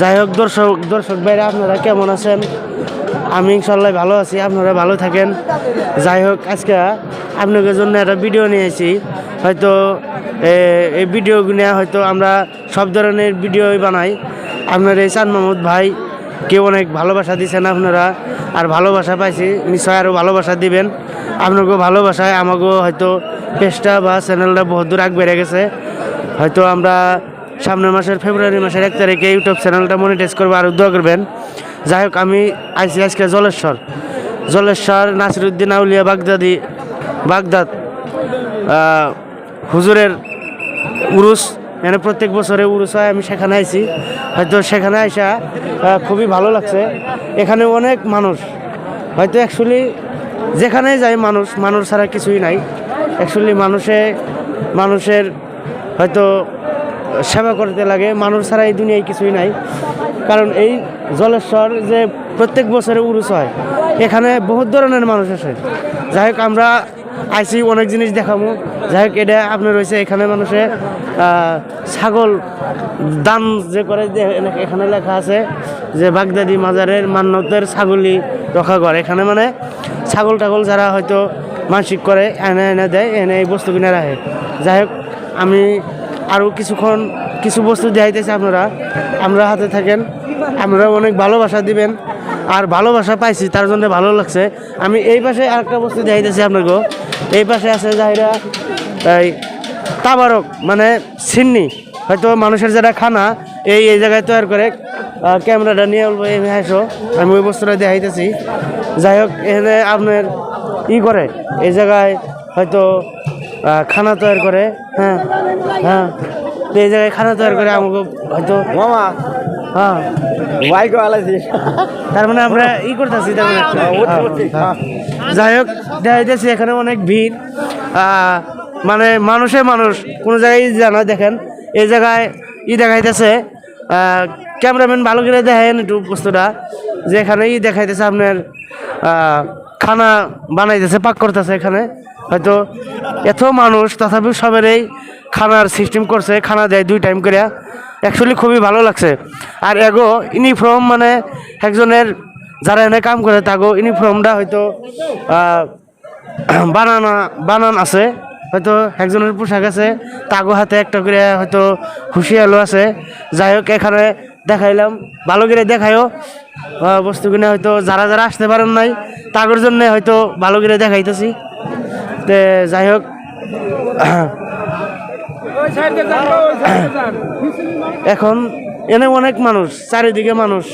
যাই হোক, দর্শক দর্শক ভাইরা, আপনারা কেমন আছেন? আমি ইনশাল্লাহ ভালো আছি, আপনারা ভালো থাকেন। যাই হোক, আজকে আপনাদের জন্য একটা ভিডিও নিয়েছি হয়তো এই ভিডিওগুলো হয়তো আমরা সব ধরনের ভিডিওই বানাই। আপনার এই চান মাহমুদ ভাই, কেউ অনেক ভালোবাসা দিচ্ছেন আপনারা, আর ভালোবাসা পাইছি নিশ্চয় আরও ভালোবাসা দিবেন। আপনাকেও ভালোবাসায়, আমাকেও হয়তো পেজটা বা চ্যানেলটা বহুত দূর আগ বেড়ে গেছে। হয়তো আমরা সামনের মাসের ফেব্রুয়ারি মাসের এক তারিখে ইউটিউব চ্যানেলটা মনিটাইজ করব, আর দোয়া করবেন। যাই হোক, আমি আইসি আজকে জলেশ্বর। জলেশ্বর নাসিরুদ্দিন আউলিয়া বাগদাদি, বাগদাদ হুজুরের উরুস। মানে প্রত্যেক বছরে উরুস হয়, আমি সেখানে আইছি। হয়তো সেখানে আইসা খুবই ভালো লাগছে। এখানে অনেক মানুষ। হয়তো অ্যাকচুয়ালি যেখানেই যায় মানুষ মানুষ ছাড়া কিছুই নাই। অ্যাকচুয়ালি মানুষে, মানুষের হয়তো সেবা করতে লাগে, মানুষ ছাড়া এই দুনিয়ায় কিছুই নাই। কারণ এই জলেশ্বর যে প্রত্যেক বছরে উরুস হয়, এখানে বহুত ধরনের মানুষ আসে। যাই হোক, আমরা আইসি, অনেক জিনিস দেখাবো। যাই হোক, এটা আপনার রয়েছে এখানে মানুষে ছাগল, দান যে করে যে এখানে লেখা আছে যে বাগদাদি মাজারের মান্যতের ছাগলি রক্ষা করে। এখানে মানে ছাগল টাগল যারা হয়তো মানসিক করে, এনে এনে দেয়, এনে এই বস্তু কিনে রাখে। যাই হোক, আমি আরও কিছুক্ষণ কিছু বস্তু দেখাইতেছি আপনারা। আমরা হাতে থাকেন, আপনারা অনেক ভালোবাসা দিবেন, আর ভালোবাসা পাইছি, তার জন্য ভালো লাগছে। আমি এই পাশে আরেকটা বস্তু দেখাইতেছি আপনাকে। এই পাশে আছে যাইরা এই তাবারক মানে সিন্নি। হয়তো মানুষের যারা খানা, এই এই জায়গায় তৈরি করে ক্যামেরাটা নিয়ে বলব, এই হাসো আমি ওই বস্তুটা দেখাইতেছি। যাই হোক, এখানে আপনার ই করে, এই জায়গায় হয়তো খানা তৈরি করে হ্যাঁ হ্যাঁ। তো এই জায়গায় খানা তৈরি করে আমাকে হয়তো মামা হ্যাঁ। বাইক তার মানে আমরা ই করতেছি তার মানে হ্যাঁ, হ্যাঁ। যাই হোক দেখাইতেছি এখানে অনেক ভিড়। মানে মানুষে মানুষ কোনো জায়গায় জানা দেখেন। এই জায়গায় ই দেখাইতেছে ক্যামেরাম্যান ভালো করে দেখেন একটু বস্তুটা যে এখানে ই দেখাইতেছে আপনার আহ, খানা বানাইতেছে পাক করতেছে এখানে। হয়তো এত মানুষ তথাপি সবেরই খানার সিস্টেম করছে খানা দেয় দুই টাইম করে অ্যাকচুয়ালি খুবই ভালো লাগছে। আর এগো ইউনিফর্ম মানে একজনের যারা এনে কাম করে তাগো ইউনিফর্মটা হয়তো বানানা বানান আছে। হয়তো একজনের পোশাক আছে তাগো হাতে একটা করে হয়তো হুঁশিয়ালো আছে। যাই হোক এখানে দেখাইলাম। ভালো করে দেখাইও আহ, বস্তু কিনে হয়তো যারা যারা আসতে পারেন নাই, তাগর জন্য হয়তো ভালো করে দেখাইতেছি। তে যাই হোক। এখন এনে অনেক মানুষ, চারিদিকে মানুষ।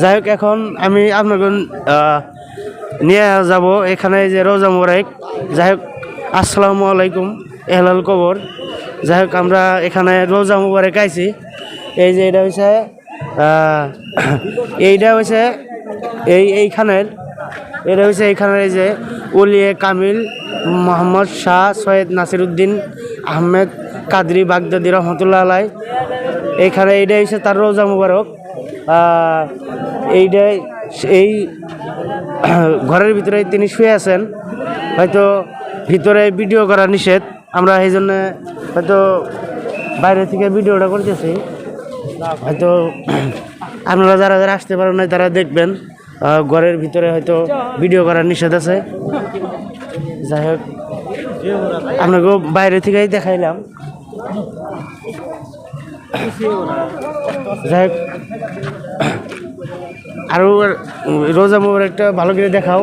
যাই হোক, এখন আমি আপনাকে নিয়ে যাব এখানে যে রোজা মোবারক। যাই হোক, আসসালামু আলাইকুম, এহলাল কবর। যাই হোক, আমরা এখানে রোজা মোবারক আইছি। এই যে এটা হয়েছে এইটা হয়েছে এই এইখানের, এটা হয়েছে এইখানের এই যে উলিয়ে কামিল মোহাম্মদ শাহ সৈয়দ নাসিরুদ্দিন আহমেদ কাদরি বাগদাদি রহমতুল্লাহ আলাই। এইখানে এইটা হচ্ছে তার রোজা মুবারক। এইটাই এই ঘরের ভিতরে তিনি শুয়ে আছেন। হয়তো ভিতরে ভিডিও করা নিষেধ। আমরা এই জন্য হয়তো বাইরে থেকে ভিডিওটা করতেছি। হয়তো আপনারা যারা যারা আসতে পারেন নাই, তারা দেখবেন ঘরের ভিতরে হয়তো ভিডিও করার নিষেধ আছে। যাই হোক আপনাকে বাইরে থেকেই দেখাইলাম। যাই হোক আরও রোজা মোবাইল একটা ভালো করে দেখাও।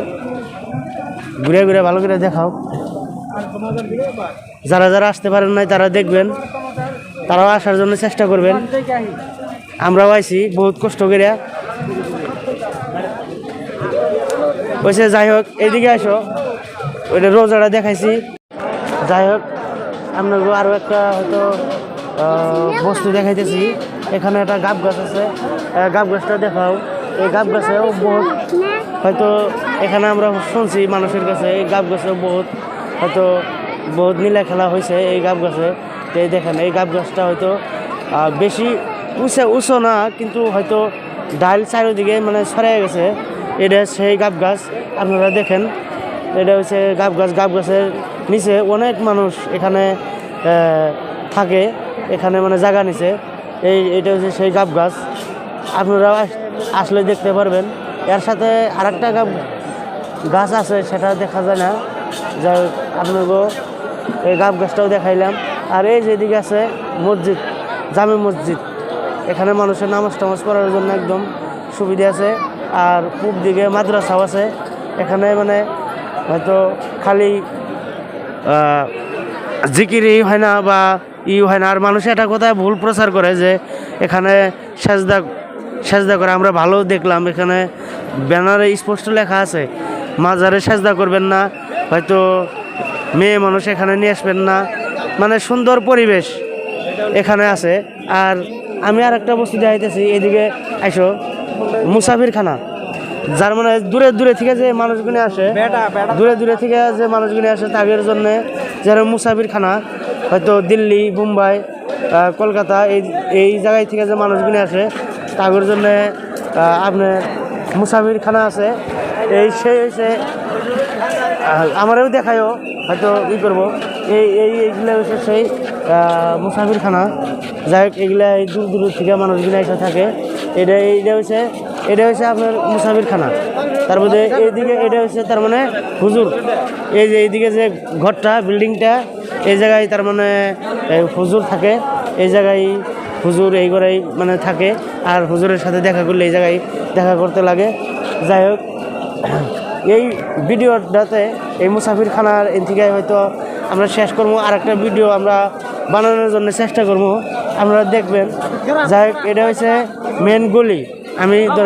ঘুরে ঘুরে ভালো করে দেখাও। যারা যারা আসতে পারেন নাই, তারা দেখবেন তারাও আসার জন্য চেষ্টা করবেন। আমরাও আইছি, বহুত কষ্ট করে ওইসে যাই হোক, এইদিকে আসো ওইটা রোজাটা দেখাইছি। যাই হোক, আপনাকে আরও একটা হয়তো বস্তু দেখাইতেছি। এখানে একটা গাব গাছ আছে। গাব গাছটা দেখাও। এই গাব গাছেও বহুত হয়তো এখানে আমরা শুনছি মানুষের কাছে, এই গাব গাছেও বহুত হয়তো বহুত নীলা খেলা হয়েছে এই গাব গাছে। এই দেখেন, এই গাব গাছটা হয়তো বেশি উঁচে, উঁচু না, কিন্তু হয়তো ডাল চারিদিকে মানে ছড়াই গেছে। এটা সেই গাব গাছ, আপনারা দেখেন, এটা হচ্ছে গাব গাছ, গাব গাছের নিচে অনেক মানুষ এখানে থাকে, এখানে মানে জায়গা নিছে। এই, এটা হচ্ছে সেই গাব গাছ, আপনারা আস- আসলে দেখতে পারবেন। এর সাথে আরেকটা গাব গাছ আছে, সেটা দেখা যায় না। যাই আপনাকে এই গাব গাছটাও দেখাইলাম। আর এই যেদিকে আছে মসজিদ, জামে মসজিদ। এখানে মানুষের নামাজ টামাজ পড়ার জন্য একদম সুবিধা আছে। আর পূব দিকে মাদ্রাসাও আছে। এখানে মানে হয়তো খালি জিকিরই হয় না বা ই হয় না। আর মানুষ এটা কোথায় ভুল প্রচার করে যে এখানে সেজদা সেজদা করে আমরা ভালো দেখলাম। এখানে ব্যানারে স্পষ্ট লেখা আছে, মাজারে সেজদা করবেন না। হয়তো মেয়ে মানুষ এখানে নিয়ে আসবেন না। মানে সুন্দর পরিবেশ এখানে আছে। আর আমি আর একটা বস্তু দেখাইতেছি এদিকে আইসো মুসাফিরখানা। যার মানে দূরে দূরে থেকে যে মানুষগুলি আসে দূরে দূরে থেকে যে মানুষগুলি আসে তাদের জন্য যারা মুসাফিরখানা হয়তো দিল্লি মুম্বাই কলকাতা এই এই জায়গায় থেকে যে মানুষগুলি আসে তাদের জন্য আপনার মুসাফিরখানা আছে। এই সেই হচ্ছে আমারও দেখায়ও। হয়তো ই করব। এই এই, এইগুলো হচ্ছে সেই মুসাফিরখানা। যাই হোক এগুলা এই দূর দূর থেকে মানুষগুলো এসে থাকে। এটা, এইটা হচ্ছে, এটা হচ্ছে আপনার মুসাফিরখানা। তারপরে এইদিকে এটা হচ্ছে তার মানে হুজুর। এই যে এইদিকে যে ঘরটা, বিল্ডিংটা, এই জায়গায় তার মানে হুজুর থাকে। এই জায়গায় হুজুর এই ঘরেই মানে থাকে। আর হুজুরের সাথে দেখা করলে এই জায়গায় দেখা করতে লাগে। যাই হোক এই ভিডিওটাতে এই মুসাফিরখানার এন থেকে হয়তো আমরা শেষ করব আর একটা ভিডিও আমরা বানানোর জন্য চেষ্টা করব। আপনারা দেখবেন। যাই হোক, এটা হচ্ছে মেন গলি। আমি